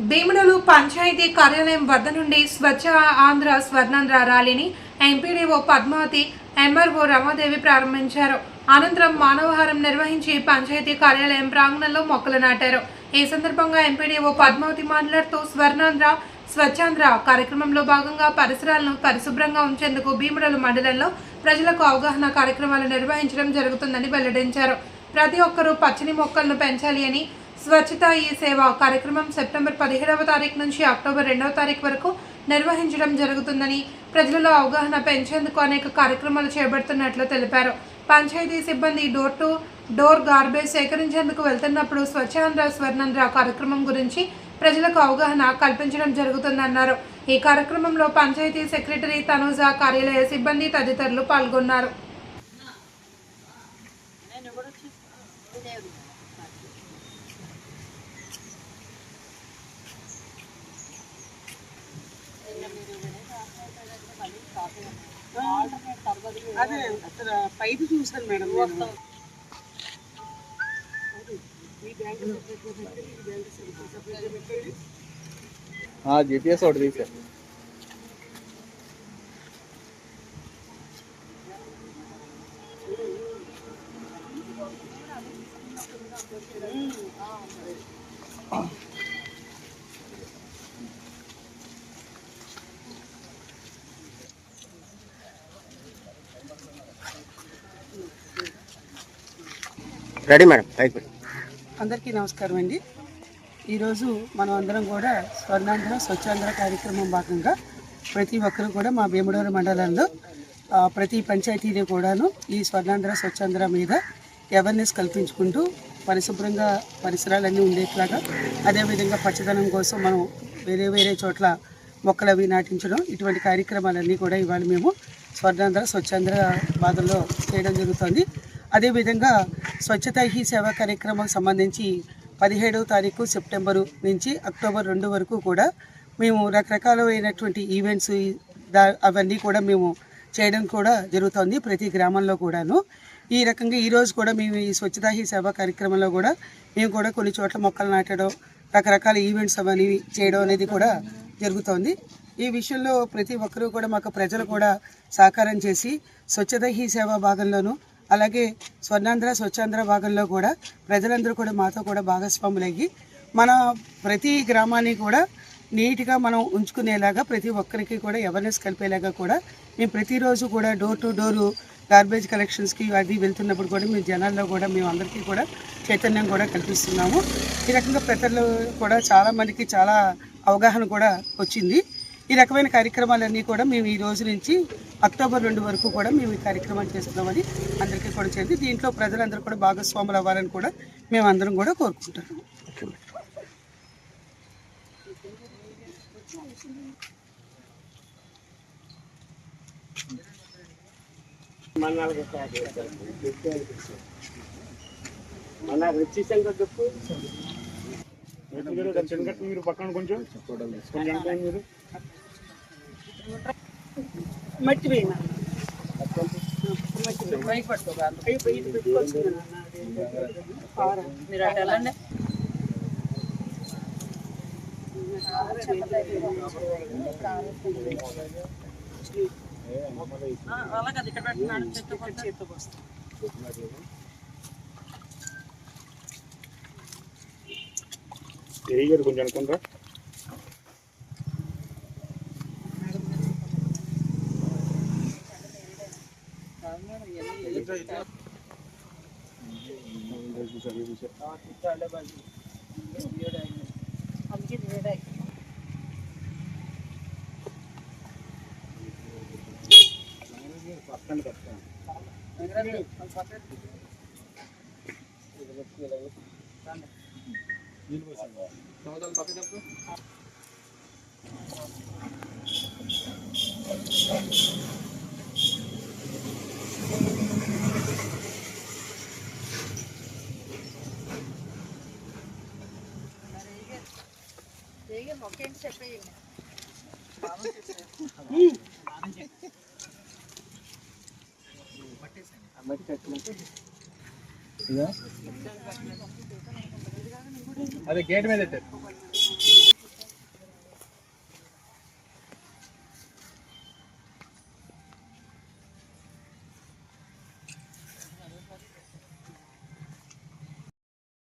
భీముడలు పంచాయతీ కార్యాలయం వద్ద నుండి స్వచ్ఛ ఆంధ్ర స్వర్ణాంధ్ర ర్యాలీని ఎంపీడీఓ పద్మావతి ఎంఆర్ఓ రమాదేవి ప్రారంభించారు. అనంతరం మానవహారం నిర్వహించి పంచాయతీ కార్యాలయం ప్రాంగణంలో మొక్కలు నాటారు. ఈ సందర్భంగా ఎంపీడీఓ పద్మావతి మాట్లాడుతూ స్వర్ణాంధ్ర స్వచ్ఛాంధ్ర కార్యక్రమంలో భాగంగా పరిసరాలను పరిశుభ్రంగా ఉంచేందుకు భీముడలు మండలంలో ప్రజలకు అవగాహన కార్యక్రమాలు నిర్వహించడం జరుగుతుందని వెల్లడించారు. ప్రతి ఒక్కరూ పచ్చని మొక్కలను పెంచాలి అని స్వచ్ఛత ఈ సేవ కార్యక్రమం సెప్టెంబర్ పదిహేడవ తారీఖు నుంచి అక్టోబర్ రెండవ తారీఖు వరకు నిర్వహించడం జరుగుతుందని ప్రజలలో అవగాహన పెంచేందుకు అనేక కార్యక్రమాలు చేపడుతున్నట్లు తెలిపారు. పంచాయతీ సిబ్బంది డోర్ టు డోర్ గార్బేజ్ సేకరించేందుకు వెళ్తున్నప్పుడు స్వచ్ఛాంధ్ర స్వర్ణాంధ్ర కార్యక్రమం గురించి ప్రజలకు అవగాహన కల్పించడం జరుగుతుందన్నారు. ఈ కార్యక్రమంలో పంచాయతీ సెక్రటరీ తనూజ కార్యాలయ సిబ్బంది తదితరులు పాల్గొన్నారు. అదే అక్కడ పైకి చూసాను మేడం నేను. ఈ బ్యాంక్ సెపరేట్గా పెట్టండి, రెడీ మేడం అయిపోయి అందరికీ నమస్కారం అండి. ఈరోజు మనం అందరం కూడా స్వర్ణాంధ్ర స్వచ్ఛాంధ్ర కార్యక్రమం భాగంగా ప్రతి ఒక్కరు కూడా మా భీమడోర మండలంలో ప్రతి పంచాయతీని కూడాను ఈ స్వర్ణాంధ్ర స్వచ్ఛాంధ్ర మీద అవేర్నెస్ కల్పించుకుంటూ పరిశుభ్రంగా పరిసరాలన్నీ ఉండేట్లాగా అదేవిధంగా పచ్చదనం కోసం మనం వేరే వేరే చోట్ల మొక్కలు అవి నాటించడం ఇటువంటి కార్యక్రమాలన్నీ కూడా ఇవాళ మేము స్వర్ణాంధ్ర స్వచ్ఛాంధ్ర బాధల్లో చేయడం జరుగుతుంది. అదేవిధంగా స్వచ్ఛత హీ సేవా కార్యక్రమం సంబంధించి పదిహేడవ తారీఖు సెప్టెంబరు నుంచి అక్టోబర్ రెండు వరకు కూడా మేము రకరకాలైనటువంటి ఈవెంట్స్ అవన్నీ కూడా మేము చేయడం కూడా జరుగుతుంది ప్రతి గ్రామంలో కూడాను. ఈ రకంగా ఈరోజు కూడా మేము ఈ స్వచ్ఛతా హీ సేవా కార్యక్రమంలో కూడా మేము కూడా కొన్ని చోట్ల మొక్కలు నాటడం రకరకాల ఈవెంట్స్ అవన్నీ చేయడం అనేది కూడా జరుగుతోంది. ఈ విషయంలో ప్రతి ఒక్కరూ కూడా మాకు ప్రజలు కూడా సహకారం చేసి స్వచ్ఛత హీ సేవా భాగంలోనూ అలాగే స్వర్ణాంధ్ర స్వచ్ఛాంధ్ర భాగంలో కూడా ప్రజలందరూ కూడా మాతో కూడా భాగస్వాములయ్యి మన ప్రతి గ్రామాన్ని కూడా నీట్గా మనం ఉంచుకునేలాగా ప్రతి ఒక్కరికి కూడా అవేర్నెస్ కలిపేలాగా కూడా మేము ప్రతిరోజు కూడా డోర్ టు డోరు గార్బేజ్ కలెక్షన్స్కి అది వెళ్తున్నప్పుడు కూడా మీ జనాల్లో కూడా మేము అందరికీ కూడా చైతన్యం కూడా కల్పిస్తున్నాము. ఈ రకంగా ప్రజలు కూడా చాలా మందికి చాలా అవగాహన కూడా వచ్చింది. ఈ రకమైన కార్యక్రమాలన్నీ కూడా మేము ఈ రోజు నుంచి అక్టోబర్ రెండు వరకు కూడా మేము ఈ కార్యక్రమాలు చేస్తున్నామని అందరికీ కూడా చేసి దీంట్లో ప్రజలందరూ కూడా భాగస్వాములు అవ్వాలని కూడా మేము అందరం కూడా కోరుకుంటున్నాము మీరు పక్కన కొంచెం కొంచెం మీరు మట్టి వేయనా మట్టి వేయి. పైకి పట్టుకోగా పై పై ఇటు పెట్టుకోవచ్చు కదా నాన్న. ఆరా. మీరు అటు వెళ్ళండి అలాగే అది ఇక్కడ పెట్టినాడు చేత్తో చేత్తో వస్తాం చెప్పేయండి. గారు కొంచెం అదే గేట్ మీద